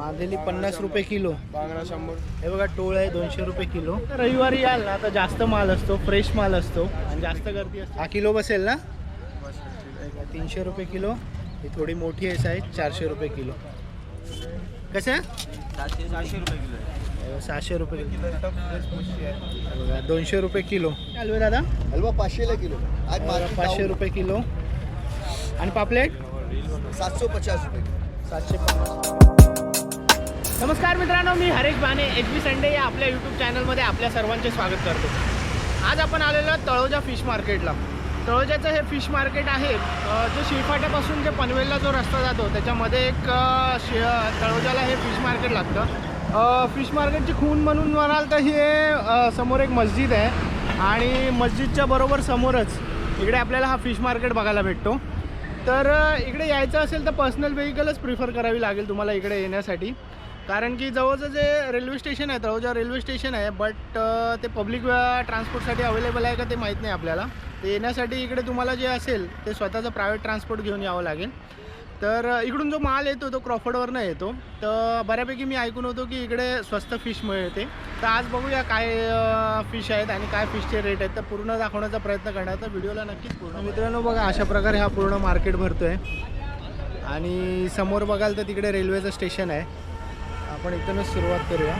मांदेली पन्नास रुपये किलो. बांगडा शंभर. हे बघा टोळ आहे दोनशे रुपये किलो. रविवारी याल ना तर जास्त माल असतो फ्रेश माल असतो आणि जास्त गर्दी असते. हा किलो बसेल ना? तीनशे रुपये किलो. ही थोडी मोठी आहे साईज चारशे रुपये किलो. कसं आहे सहाशे रुपये किलो. सहाशे रुपये किलो आहे बघा दोनशे रुपये किलो. आहे दादा? हलवा पाचशेला किलो. पाचशे. रुपये किलो. आणि पापलेट? सातशे पचास रुपये सातशे पन्नास. नमस्कार मित्रांनो मी हरेश बाने एच बी संडे या आपल्या यूट्यूब चॅनलमध्ये आपल्या सर्वांचे स्वागत करतो. आज आपण आलेलो आहोत तळोजा फिश मार्केटला तळोजाचं हे फिश मार्केट आहे जो जे शिरफाट्यापासून जे पनवेलला जो रस्ता जातो त्याच्यामध्ये एक शि तळोजाला हे फिश मार्केट लागतं. फिश मार्केटची खून म्हणून म्हणाल तर हे समोर एक मस्जिद आहे आणि मस्जिदच्या बरोबर समोरच इकडे आपल्याला हा फिश मार्केट बघायला भेटतो. तर इकडे यायचं असेल तर पर्सनल व्हेकलच प्रिफर करावी लागेल तुम्हाला इकडे येण्यासाठी. कारण की जवळचं जे रेल्वे स्टेशन आहे तळोजा रेल्वे स्टेशन आहे बट ते पब्लिक ट्रान्सपोर्टसाठी अवेलेबल आहे का ते माहीत नाही आपल्याला. ते येण्यासाठी इकडे तुम्हाला जे असेल ते स्वतःचं प्रायव्हेट ट्रान्सपोर्ट घेऊन यावं लागेल. तर इकडून जो माल येतो तो क्रॉफर्डवरनं येतो. तर बऱ्यापैकी मी ऐकून होतो की इकडे स्वस्त फिश मिळते. तर आज बघूया काय फिश आहेत आणि काय फिशचे रेट आहेत. तर पूर्ण दाखवण्याचा प्रयत्न करण्याचा व्हिडिओला नक्कीच पूर्ण मित्रांनो बघा अशा प्रकारे हा पूर्ण मार्केट भरतो आहे आणि समोर बघाल तर तिकडे रेल्वेचं स्टेशन आहे. आपण इथूनच सुरुवात करूया.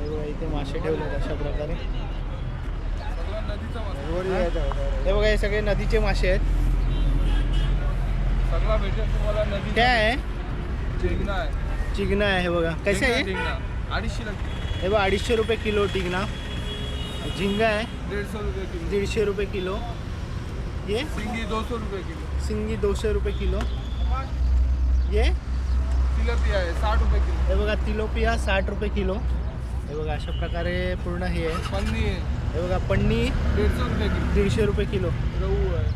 हे बघा इथे मासे ठेवले आहेत अशा प्रकारे. हे बघा हे सगळे नदीचे मासे आहेत. सगळा भेटेल तुम्हाला नदी काय आहे? टिंगना आहे. चिगना आहे हे बघा. कसं आहे? अडीचशे हे बघा अडीचशे रुपये किलो टिगना झिंगा आहे. दीडशे रुपये किलो. दीडशे रुपये किलो. ये? सिंगी दोनशे रुपये किलो. सिंगी दोनशे रुपये किलो. ये? तिलपिया आहे साठ रुपये किलो. हे बघा तिलोपिया साठ रुपये किलो. हे बघा अशा प्रकारे पूर्ण हे आहे. पन्नी आहे. हे बघा पन्नी दीडशे रुपये किलो. दीडशे रुपये किलो. रहू आहे.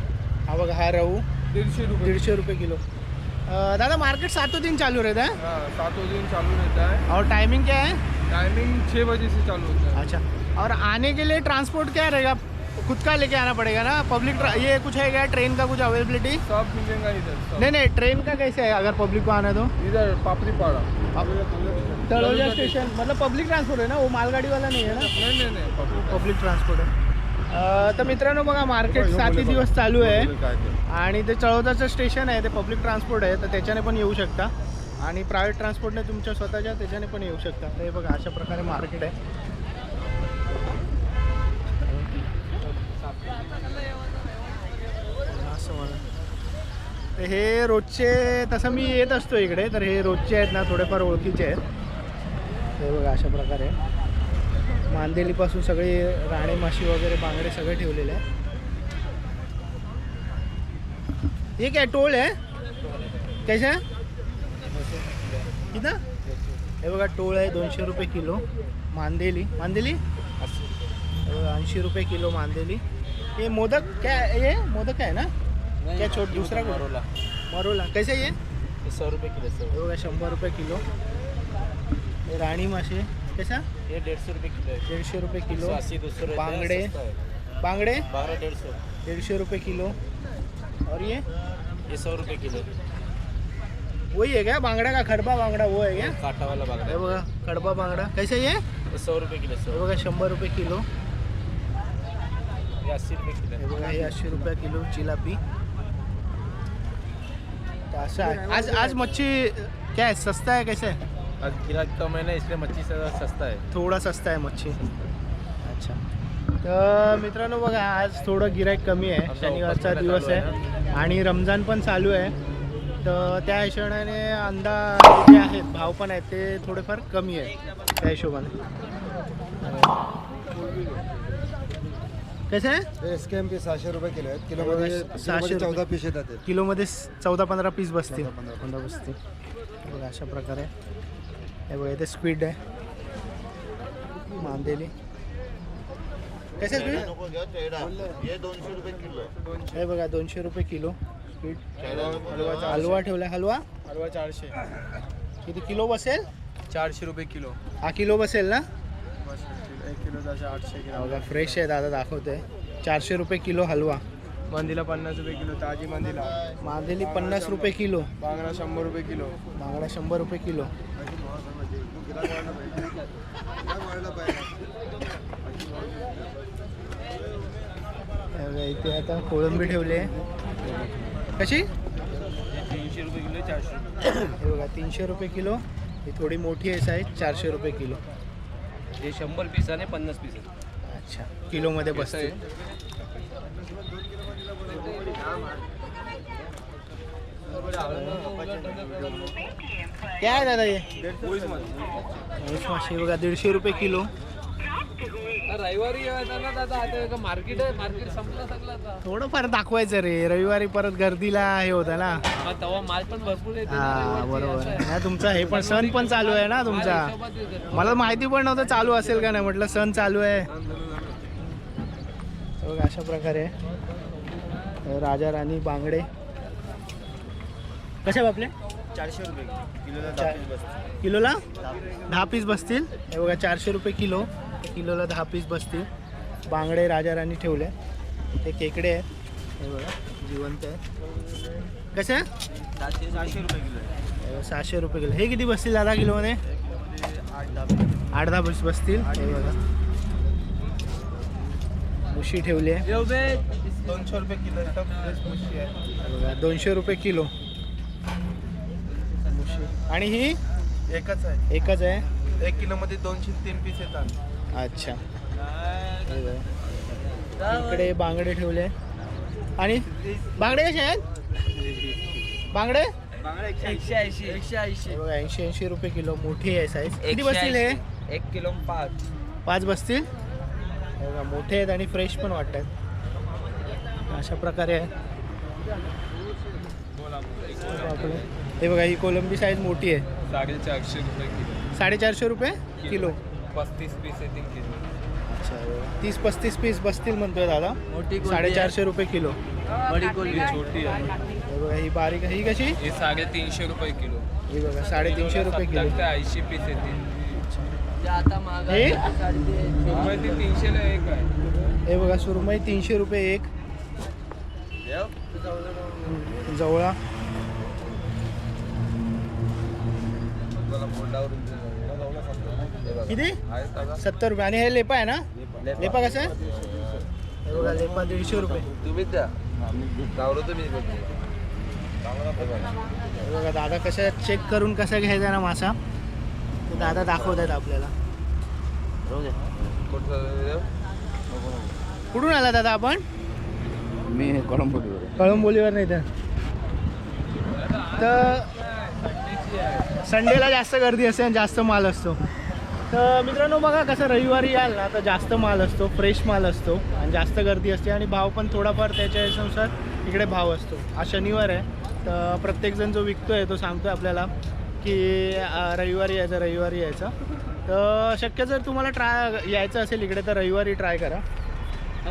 हा बघा हा रहू दीडशे रुपये. दीडशे रुपये किलो. अं, दादा मार्केट सातों दिन चालू रहता है? हाँ सातों दिन चालू रहता है. और टाइमिंग क्या है टाइमिंग छः बजे से चालू होता. है अच्छा. और आने के लिए ट्रांसपोर्ट क्या रहेगा? खुद का लेके आना पड़ेगा ना? पब्लिक ये कुछ है क्या? ट्रेन का कुछ अवेलेबिलिटी सब मिलेगा इधर नहीं नहीं ट्रेन का कैसे है? अगर पब्लिक को आना है तो? इधर पापड़ी पाड़ा तळोजा स्टेशन मतलब पब्लिक ट्रान्सपोर्ट आहे ना? वो मालगाडी वाला नाही आहे ना? नहीं नहीं नहीं पब्लिक पब्लिक ट्रान्सपोर्ट आहे तर मित्रांनो बघा मार्केट सातही दिवस चालू आहे. आणि ते चळोदाचं स्टेशन आहे ते पब्लिक ट्रान्सपोर्ट आहे तर त्याच्याने पण येऊ शकता. आणि प्रायव्हेट ट्रान्सपोर्टने तुमच्या स्वतःच्या त्याच्याने पण येऊ शकता. हे बघा अशा प्रकारे मार्केट आहे. तर हे रोजचे तसं मी येत असतो इकडे तर हे रोजचे आहेत ना थोडेफार ओळखीचे आहेत. हे बघा अशा प्रकारे. मांदेलीपासून सगळी राणे माशी वगैरे बांगडे सगळे ठेवलेले आहे हे काय टोळ आहे? कशा? किती हे बघा टोळ आहे दोनशे रुपये किलो. मांदेली. मांदेली? ऐंशी रुपये किलो मांदेली. हे मोदक काय हे मोदक आहे ना? क्या छोट दूसरा मरोला। मरोला। कैसे ये? सौ रुपये किलो सौ। हे शंभर रुपये किलो। हे राणी मासे कसा? ये डेढ़ सौ रुपये किलो है। दीडशे रुपये किलो। अस्सी दो सौ बांगड़े। बांगड़े? बारह डेढ़ सौ। डेढ़शे रुपये किलो। और ये? ये सौ रुपये किलो वही है क्या? बांगड़ा का खड़बा बांगड़ा वो है क्या? काटा वाला हे। बांगड़ा बघा खडबा बांगडा। कैसे ये? ये सौ रुपये किलो हे सौ बघा शंभर रुपये किलो। ये अस्सी रुपये किलो हे। बघा हे अस्सी रुपये किलो जिलापी असं आहे. आज आज मच्छी क्या है सस्ता है कैसे है आज गिराक कम है ना इसलिए मच्छी से सस्ता है थोडा सस्ता आहे मच्छी. अच्छा. तर मित्रांनो बघा आज थोडं गिराईक कमी आहे. शनिवारचा दिवस आहे आणि रमजान पण चालू आहे. तर त्या हिशोबाने अंदाज जे आहेत भाव पण आहेत ते थोडेफार कमी आहे. त्या हिशोबाने. कसं आहे एस के एम पी सहाशे रुपये किलो आहेत. किलोमध्ये सहाशे रुपये. चौदा पीस येतात ते. किलोमध्ये चौदा पंधरा पीस बसतील. चौदा पंधरा पंधरा बसतील. बघा अशा प्रकारे. हे बघा इथे स्पीड आहे. मांदेली. कसे स्पीड हे बघा दोनशे रुपये किलो स्पीड हलवा ठेवला हलवा हलवा? चारशे. किती किलो बसेल? चारशे रुपये किलो. हा किलो बसेल ना? एक किलो दशा आठशे बघा फ्रेश आहे दादा दाखवतोय. चारशे रुपये किलो हलवा. मंदीला पन्नास रुपये किलो ताजी मंदीला. मांदेली पन्नास रुपये किलो. बांगडा शंभर रुपये किलो. बांगडा शंभर रुपये किलो. हे बघा, इथे आता कोळंबी ठेवली आहे. कशी? तीनशे रुपये किलो चारशे. हे बघा तीनशे रुपये किलो. ही थोडी मोठी आहे साईज चारशे रुपये किलो. हे शंभर पीस आणि पन्नास पीस आहे अच्छा. किलोमध्ये बसते काय आहे दादा हे? मासे बघा दीडशे रुपये किलो. रविवारी दादा आता मार्केट आहे मार्केट संपलं सगळं थोडंफार दाखवायचं रे रविवारी परत गर्दीला हे होतं ना. तेव्हा माल पण भरपूर हा बरोबर. तुमचा हे पण सण पण चालू आहे ना तुमचा. माल माहिती पण नव्हतं चालू असेल का नाही म्हटलं सण चालू आहे. बघा अशा प्रकारे. राजा राणी बांगडे. कशा बापले चारशे रुपये किलोला किलोला? दहा पीस बसतील. हे बघा चारशे रुपये किलो. किलोला दहा पीस बसतील. बांगडे राजा राणी ठेवले. ते केकडे आहेत. हे बघा जिवंत आहे कसे सातशे सहाशे रुपये किलो. आहे सहाशे रुपये किलो हे किती बसतील दादा किलोमध्ये? आठ दहा आठ दहा पीस बसतील. हे बघा. मुशी ठेवली आहे. दोनशे रुपये किलो बघा दोनशे रुपये किलो. मुशी. आणि ही? एकच आहे. एकच आहे. एक किलोमध्ये दोनशे तीन पीस येतात. अच्छा. इकडे बांगडे ठेवले. आणि बांगडे कसे आहेत? बांगडे? एकशे ऐंशी. एकशे ऐंशी. हे बघा ऐंशी ऐंशी रुपये किलो मोठी आहे साईज किती बसतील हे? एक किलो पाच. पाच बसतील? हे बघा मोठे आहेत आणि फ्रेश पण वाटतात. अशा प्रकारे आहे. हे बघा ही कोलंबी साईज मोठी आहे. साडेचारशे रुपये किलो. साडेचारशे रुपये किलो. पस्तीस पीस येतील किलो. अच्छा हे. तीस पस्तीस पीस बसतील म्हणतोय दादा. मोठी साडेचारशे रुपये किलो. बडी कोलबी छोटी आहे. हे बघा ही बारीक ही कशी? हे साडेतीनशे रुपये किलो. ही बघा साडेतीनशे रुपये किलो. ऐंशी पीस येतील हे? रुपये. ती तीनशेला एक आहे. हे बघा सुरमई तीनशे रुपये एक. जवळा. किती? सत्तर रुपये. आणि हे लेपा आहे ना? लेपा कसं आहे? हे बघा लेपा दीडशे रुपये. तुम्हीच द्या. गावलो तुम्ही बघा दादा कसं चेक करून कसं घ्यायचा ना मासा? ते दादा दाखवत आहेत आपल्याला कुठून आला दादा आपण? मी कोळंबो कळंबोलीवर नाही तर तर संडेला जास्त गर्दी असते आणि जास्त माल असतो. तर मित्रांनो बघा कसं रविवारी याल ना तर जास्त माल असतो फ्रेश माल असतो आणि जास्त गर्दी असते आणि भाव पण थोडाफार त्याच्या नुसार इकडे भाव असतो. आज शनिवार आहे तर प्रत्येकजण जो विकतोय तो सांगतोय आपल्याला की रविवारी यायचं रविवारी यायचं. तर शक्य जर तुम्हाला ट्राय यायचं असेल इकडे तर रविवारी ट्राय करा.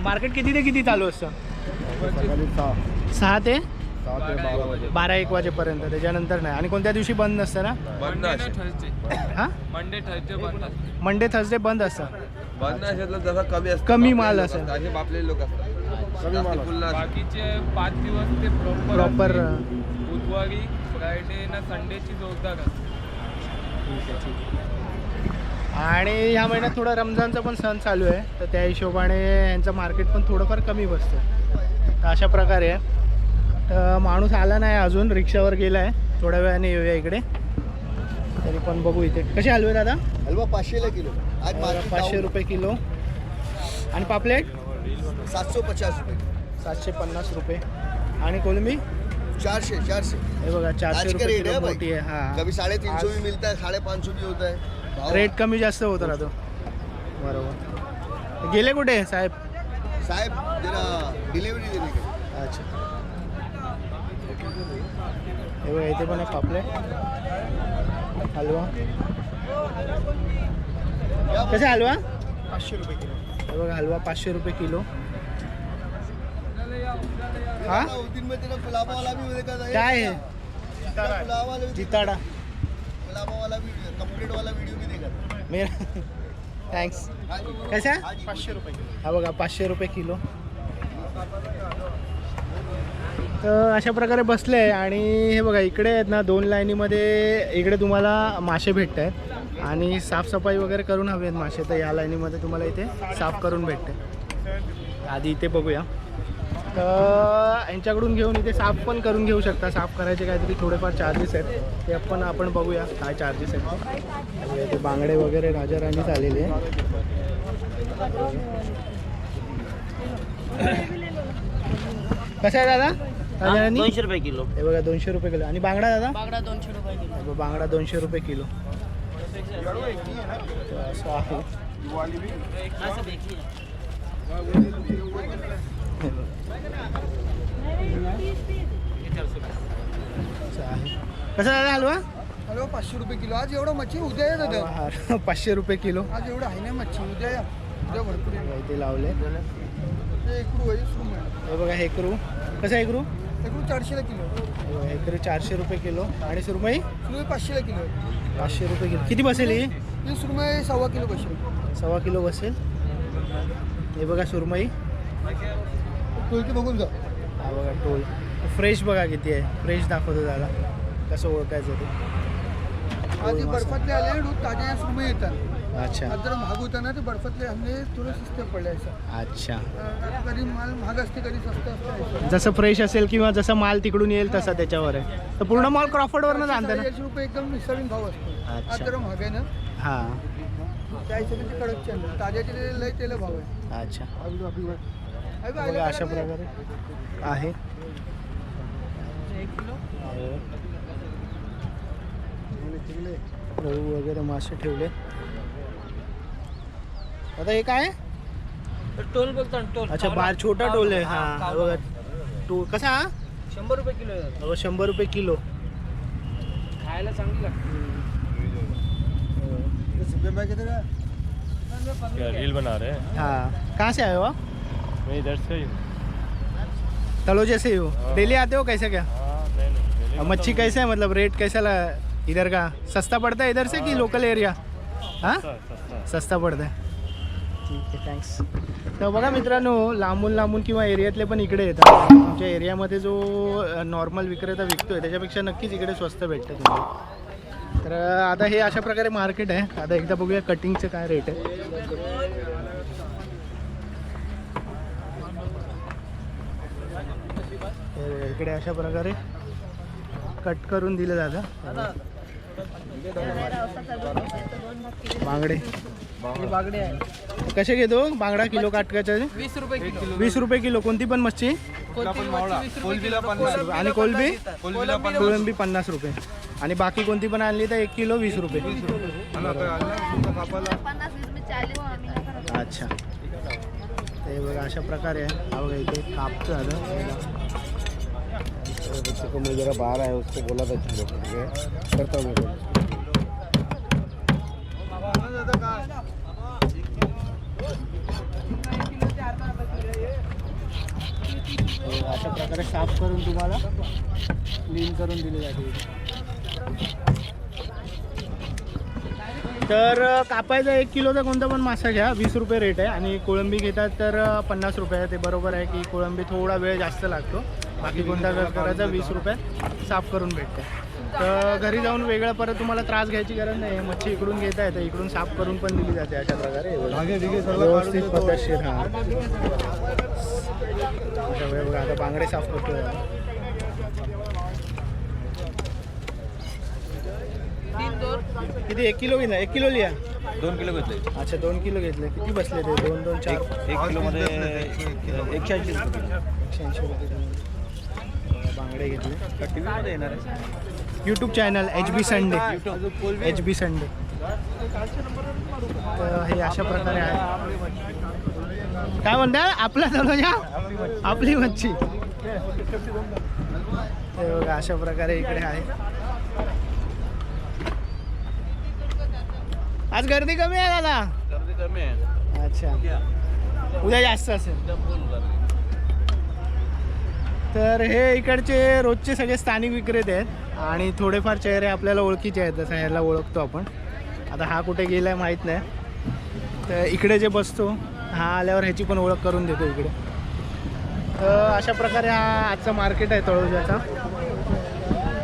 मार्केट किती ते किती चालू असतं? सहा ते बारा एक वाजेपर्यंत. त्याच्यानंतर नाही. आणि कोणत्या दिवशी बंद नसतं ना? बंद थर्सडे हां? मंडे थर्सडे बंद असतं. मंडे थर्सडे बंद असतं. बंद असेल तर जसा कमी असतं. कमी माल असेल. असे बापलेले लोक असतात. कमी माल जास्ती फुलं असतात. बाकीचे पाच दिवस ते प्रॉपर बुधवारी फ्रायडे ना संडेची जोरदार असते. आणि ह्या महिन्यात थोडा रमजानचा पण सण चालू आहे. तर त्या हिशोबाने यांचं मार्केट पण थोडंफार कमी बसतं. तर अशा प्रकारे आहे माणूस आला नाही अजून रिक्षावर गेला आहे थोड्या वेळाने येऊया इकडे. तरी पण बघू इथे. कसे हलवे दादा? हलवा पाचशेला किलो. पाचशे. रुपये किलो. आणि पापलेट? सातशे पचास रुपये. सातशे पन्नास रुपये. आणि कोलंबी? चारशे चारशे. हे बघा चारशे रुपये किलो है मोठी आहे. हां. कभी साढ़े तीन सौ भी मिलता है साढ़े पाँच सौ भी होता है भाव- रेट कमी जास्त होत राहतो. बरोबर. गेले कुठे साहेब? साहेब जरा डिलिव्हरी के अच्छा. बघा इथे पण आहे पापले हलवा. कसे हलवा? पाचशे रुपये किलो. बघा हलवा पाचशे रुपये किलो. हा? काय आहे जिताडा. मेरा थँक्स कशा? पाचशे रुपये हा बघा पाचशे रुपये किलो. तर अशा प्रकारे बसले आहे आणि हे बघा इकडे आहेत ना दोन लाईनीमध्ये इकडे तुम्हाला मासे भेटत आहेत आणि साफसफाई वगैरे करून हवे आहेत मासे तर या लाईनीमध्ये तुम्हाला इथे साफ करून भेटते. आधी इथे बघूया. तर यांच्याकडून घेऊन इथे साफ पण करून घेऊ शकता. साफ करायचे काहीतरी थोडेफार चार्जेस आहेत. ते पण आपण बघूया काय चार्जेस आहेत इथे बांगडे वगैरे राजाराणीच आलेले कसं आहे दादा? दोनशे रुपये किलो. हे बघा दोनशे रुपये किलो. आणि बांगडा दादा? बागडा दोनशे रुपये किलो. हे बघ, बांगडा दोनशे रुपये किलो. तर असं आहे. असं आहे. कसं दादा हलवा? हॅलो पाचशे रुपये किलो. आज एवढं मच्छी उद्या येत होतं हा, पाचशे रुपये किलो. आज एवढं आहे ना मच्छी उद्या या. उद्या भरपूर आहे. इथे लावले. ते एकरू आहे. हे बघा हेकरू कसं आहे हेकरू एकरू चारशेला किलो. हेकरू चारशे रुपये किलो. आणि सुरमई? सुरमई पाचशेला किलो. आहे. पाचशे रुपये किलो. किती बसेल ही? ही सुरमई सव्वा किलो बसेल. सव्वा किलो बसेल. हे बघा सुरमई. तुळकी बघून जा. हा बघा टोल फ्रेश बघा किती आहे. फ्रेश दाखवतो दादा कसं ओळखायचं ते. आज हे मासा. बर्फातले आले रोज ताज्या सुरमई येतात. अच्छा. जरा महाग होता ना ते बर्फातले आणले थोडं स्वस्त पडले अच्छा. अं, कधी माल महाग असते कधी स्वस्त असते जसं फ्रेश असेल किंवा जसं माल तिकडून येईल तसा त्याच्यावर आहे. तर पूर्ण माल क्रॉफर्डवरनं आणतं ना? रुपये एकदम मिसळून भाव असतो. अच्छा. आज जरा महाग आहे ना? हां. त्या हिशोबाने ते कडकचे आणले. ताज्याचे ते लय तेल भाव आहे. अच्छा. अशा प्रकारे आहे. रहू वगैरे मासे ठेवले. आता हे काय टोल बोलतो टोल। अच्छा बार छोटा टोल आहे हा हा बघा टोल कसा हा शंभर रुपये किलो आहे. शंभर रुपये किलो। खायला चांगली लागते रील बना रहे हैं? हाँ। कहाँ से आए हो आप? मैं इधर से ही हूँ। तलोजे से ही हो। डेली आते हो कैसे क्या? हाँ नहीं नहीं और मच्छी कैसे है? मतलब रेट कैसा ला इधर का? सस्ता पड़ता है इधर से कि लोकल एरिया हाँ सस्ता सस्ता पडतं आहे ठीक आहे थँक्स तर बघा मित्रांनो लांबून लांबून किंवा एरियातले पण इकडे येतात. आमच्या एरियामध्ये जो नॉर्मल विक्रेता विकतोय त्याच्यापेक्षा नक्कीच इकडे स्वस्त भेटतं तुम्हाला म्हणजे. तर आता हे अशा प्रकारे मार्केट आहे. आता एकदा बघूया कटिंगचं काय रेट आहे. इकडे अशा प्रकारे कट करून दिलं जातं बांगडे. बांगडे आहे. कसे घेतो? बांगडा किलो काटकाच्या वीस रुपये किलो. वीस रुपये किलो कोणती पण मच्छी? रुपये आणि कोलबी? कोलंबी पन्नास रुपये. आणि बाकी कोणती पण आणली तर एक किलो वीस रुपये. अच्छा. ते बघा अशा प्रकारे आहे. हा बघा इथे कापचं आलं जरा उसको बोला था करता मैं हे अशा प्रकारे साफ करून तुम्हाला क्लीन करून दिले जाते तर कापायचा एक किलोचा कोणता पण मासा घ्या वीस रुपये रेट आहे. आणि कोळंबी घेतात तर पन्नास रुपये आहे. ते बरोबर आहे की कोळंबी थोडा वेळ जास्त लागतो. बाकी कोणता करायचा वीस रुपये साफ करून भेटते. तर घरी जाऊन वेगळं परत तुम्हाला त्रास घ्यायची गरज नाही. मच्छी इकडून घेता येते इकडून साफ करून पण दिली जाते अशा प्रकारे. बघा. व्यवस्थित पद्धतशीर हां. बघा आता बांगडे साफ करतो किती एक किलो घेतला? एक किलो लिहा दोन किलो घेतले अच्छा दोन किलो घेतले. किती बसले ते? दोन दोन चार. एक किलो मध्ये एकशे ऐंशी एकशे ऐंशी रुपये बांगडे घेतले. टी मध्ये येणार आहे. YouTube channel H B Sunday H B Sunday तर हे अशा प्रकारे आहे. काय म्हणता? आपला तलोजा आपली मच्छी. हे बघा अशा प्रकारे इकडे आहे. आज गर्दी कमी आहे दादा? गर्दी कमी आहे. अच्छा. उद्या जास्त असेल. तर हे इकडचे रोजचे सगळे स्थानिक विक्रेते आहेत. आणि थोडेफार चेहरे आपल्याला ओळखीचे आहेत जसं ह्याला ओळखतो आपण. आता हा कुठे गेलाय माहीत नाही. तर इकडे जे बसतो हा आल्यावर ह्याची पण ओळख करून देतो इकडे. तर अशा प्रकारे हा आजचा मार्केट आहे तळोजाचा.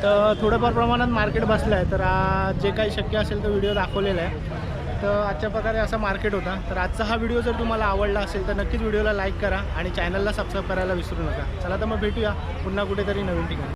तर थोडंफार प्रमाणात मार्केट बसलं आहे तर जे काही शक्य असेल तो व्हिडिओ दाखवलेला आहे. तर आजच्या प्रकारे असा मार्केट होता. तर आजचा हा व्हिडिओ जर तुम्हाला आवडला असेल तर नक्कीच व्हिडिओला लाईक करा आणि चॅनलला सबस्क्राईब करायला विसरू नका. चला तर मग भेटूया पुन्हा कुठेतरी नवीन ठिकाणी.